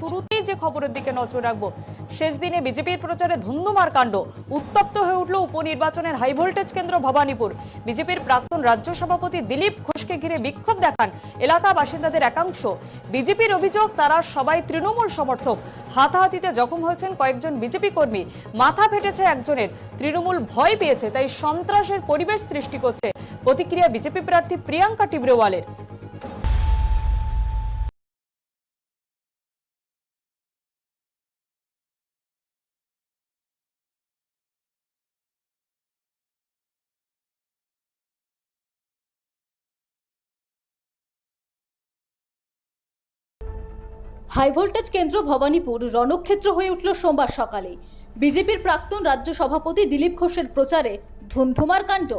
শুরুতেই যে খবরের দিকে নজর রাখব, শেষ দিনে বিজেপির প্রচারে ধুন্ধুমার কাণ্ড। উত্তপ্ত হয়ে উঠল উপনির্বাচনের হাই ভোল্টেজ কেন্দ্র ভবানীপুর। বিজেপির প্রাক্তন রাজ্য সভাপতি দিলীপ ঘোষকে ঘিরে বিক্ষোভ দেখান এলাকা বাসিন্দাদের একাংশ। বিজেপির অভিযোগ, তারা সবাই তৃণমূল সমর্থক। হাতাহাতিতে জখম হয়েছেন কয়েকজন বিজেপি কর্মী। মাথা ফেটেছে একজনের। তৃণমূল ভয় পেয়েছে, তাই সন্ত্রাসের পরিবেশ সৃষ্টি করছে। প্রতিক্রিয়া বিজেপি প্রার্থী প্রিয়াঙ্কা টিব্রেওয়ালের। হাই ভোল্টেজ কেন্দ্র ভবানীপুর রণক্ষেত্র হয়ে উঠল সোমবার সকালে। বিজেপির প্রাক্তন রাজ্য সভাপতি দিলীপ ঘোষের প্রচারে ধুমধুমার কাণ্ড।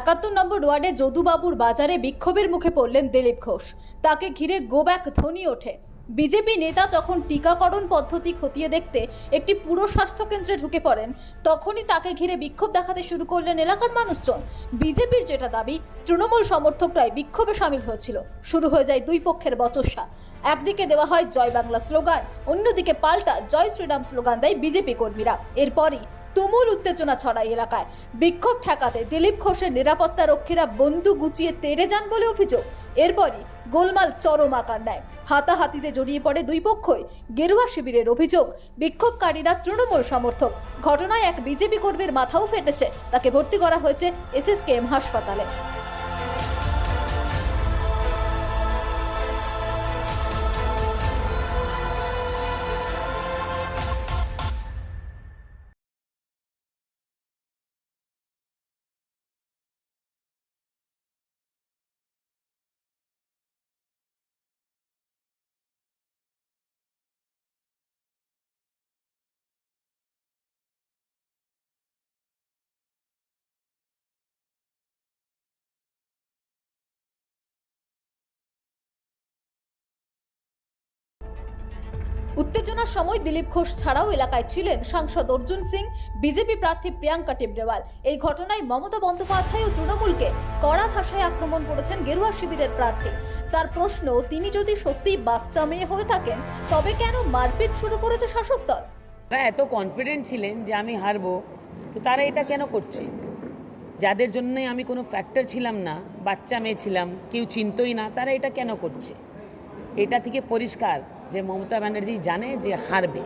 একাত্তর নম্বর ওয়ার্ডে যদুবাবুর বাজারে বিক্ষোভের মুখে পড়লেন দিলীপ ঘোষ। তাকে ঘিরে গোব্যাক ধ্বনি ওঠে। বিজেপি নেতা যখন টিকাকরণ পদ্ধতি খতিয়ে দেখতে একটি পুরো স্বাস্থ্য কেন্দ্রে ঢুকে পড়েন, তখনই তাকে ঘিরে বিক্ষোভ দেখাতে শুরু করলেন এলাকার মানুষজন। বিজেপির যেটা দাবি, তৃণমূল সমর্থকরাই বিক্ষোভে সামিল হয়েছিল। শুরু হয়ে যায় দুই পক্ষের বচসা। একদিকে দেওয়া হয় জয় বাংলা স্লোগান, অন্যদিকে পাল্টা জয় শ্রীরাম স্লোগান দেয় বিজেপি কর্মীরা। এরপরই তুমুল উত্তেজনা ছড়ায় এলাকায়। বিক্ষোভ ঠেকাতে দিলীপ ঘোষের নিরাপত্তা রক্ষীরা বন্দুক গুছিয়ে তেড়ে যান বলে অভিযোগ। এরপরই গোলমাল চরম আকার নেয়। হাতাহাতিতে জড়িয়ে পড়ে দুই পক্ষই। গেরুয়া শিবিরের অভিযোগ, বিক্ষোভকারীরা তৃণমূল সমর্থক। ঘটনায় এক বিজেপি কর্মীর মাথাও ফেটেছে। তাকে ভর্তি করা হয়েছে এসএসকেএম হাসপাতালে। উত্তেজনার সময় দিলীপ ঘোষ ছাড়াও এলাকায় ছিলেন সাংসদ অর্জুন সিং, বিজেপি প্রার্থী প্রিয়াঙ্কা টিবরেওয়াল এই ঘটনায় মমতা বন্দ্যোপাধ্যায় ও তৃণমূলকে কড়া ভাষায় আক্রমণ করেছেন গেরুয়া শিবিরের প্রার্থী। তার প্রশ্ন, তিনি যদি সত্যি বাচ্চা মেয়ে হয়ে থাকেন, তবে কেন মারপিট শুরু করেছে শাসক দল? তারা এত কনফিডেন্ট ছিলেন যে আমি হারবো, তো তারা এটা কেন করছে? যাদের জন্য আমি কোনো ফ্যাক্টর ছিলাম না, বাচ্চা মেয়ে ছিলাম, কেউ চিনতই না, তারা এটা কেন করছে? এটা থেকে পরিষ্কার যে মমতা ব্যানার্জি জানে যে হারবে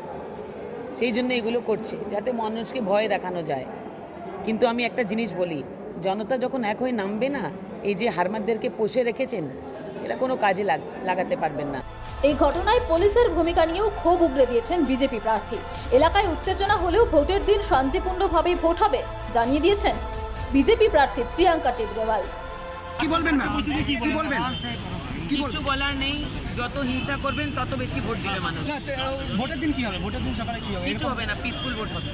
সেই জন্য এগুলো করছে যাতে মানুষকে ভয় দেখানো যায়। কিন্তু আমি একটা জিনিস বলি জনতা যখন এক হয়ে নামবে না এই যে হারমাদদেরকে পোষে রেখেছেন এরা কোনো কাজে লাগ- লাগাতে পারবেন না। এই ঘটনায় পুলিশের ভূমিকা নিয়েও ক্ষোভ উগড়ে দিয়েছেন বিজেপি প্রার্থী। এলাকায় উত্তেজনা হলেও ভোটের দিন শান্তিপূর্ণভাবে ভোট হবে জানিয়ে দিয়েছেন বিজেপি প্রার্থী প্রিয়াঙ্কা টিবরেওয়াল কি বলবেন না? কি বলবেন? কিছু বলার নেই যত হিংসা করবেন তত বেশি ভোট দিবে মানুষ। না তো, ভোটের দিন কি হবে? ভোটের দিন সকালে কি হবে? কিছু হবে না পিসফুল ভোট হবে।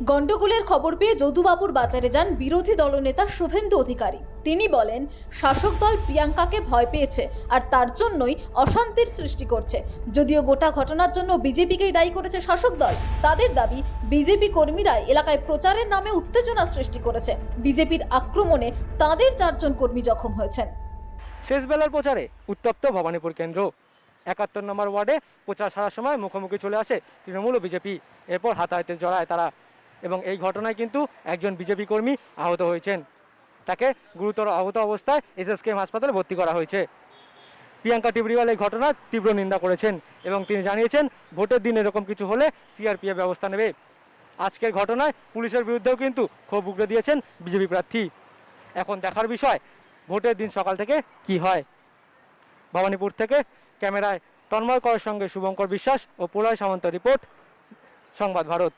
গন্ডগোলের খবর পেয়ে যদুবাবুর বাজারে যান বিরোধী দলনেতা শুভেন্দু অধিকারী। তিনি বলেন, শাসক দল প্রিয়াঙ্কাকে ভয় পেয়েছে আর তার জন্যই অশান্তির সৃষ্টি করছে। যদিও গোটা ঘটনার জন্য বিজেপিকেই দায়ী করেছে শাসক দল, তাদের দাবি বিজেপি কর্মীরাই এলাকায় প্রচারের নামে উত্তেজনা সৃষ্টি করেছে। বিজেপির আক্রমণে তাদের চারজন কর্মী জখম হয়েছেন। শেষ বেলার প্রচারে উত্তপ্ত ভবানীপুর কেন্দ্র। একাত্তর নম্বর ওয়ার্ডে প্রচার সারার সময় মুখোমুখি চলে আসে তৃণমূল ও বিজেপি। এরপর হাতাহাতে জড়ায় তারা। এবং এই ঘটনায় কিন্তু একজন বিজেপি কর্মী আহত হয়েছেন। তাকে গুরুতর আহত অবস্থায় এসএসকেএম হাসপাতালে ভর্তি করা হয়েছে। প্রিয়াঙ্কা টিবরিওয়াল এই ঘটনার তীব্র নিন্দা করেছেন এবং তিনি জানিয়েছেন, ভোটের দিন এরকম কিছু হলে সিআরপিএফ ব্যবস্থা নেবে। আজকের ঘটনায় পুলিশের বিরুদ্ধেও কিন্তু ক্ষোভ উগড়ে দিয়েছেন বিজেপি প্রার্থী। এখন দেখার বিষয়, ভোটের দিন সকাল থেকে কি হয়? ভবানীপুর থেকে ক্যামেরায় তন্ময় করের সঙ্গে শুভঙ্কর বিশ্বাস ও প্রলয় সামন্ত রিপোর্ট, সংবাদ ভারত।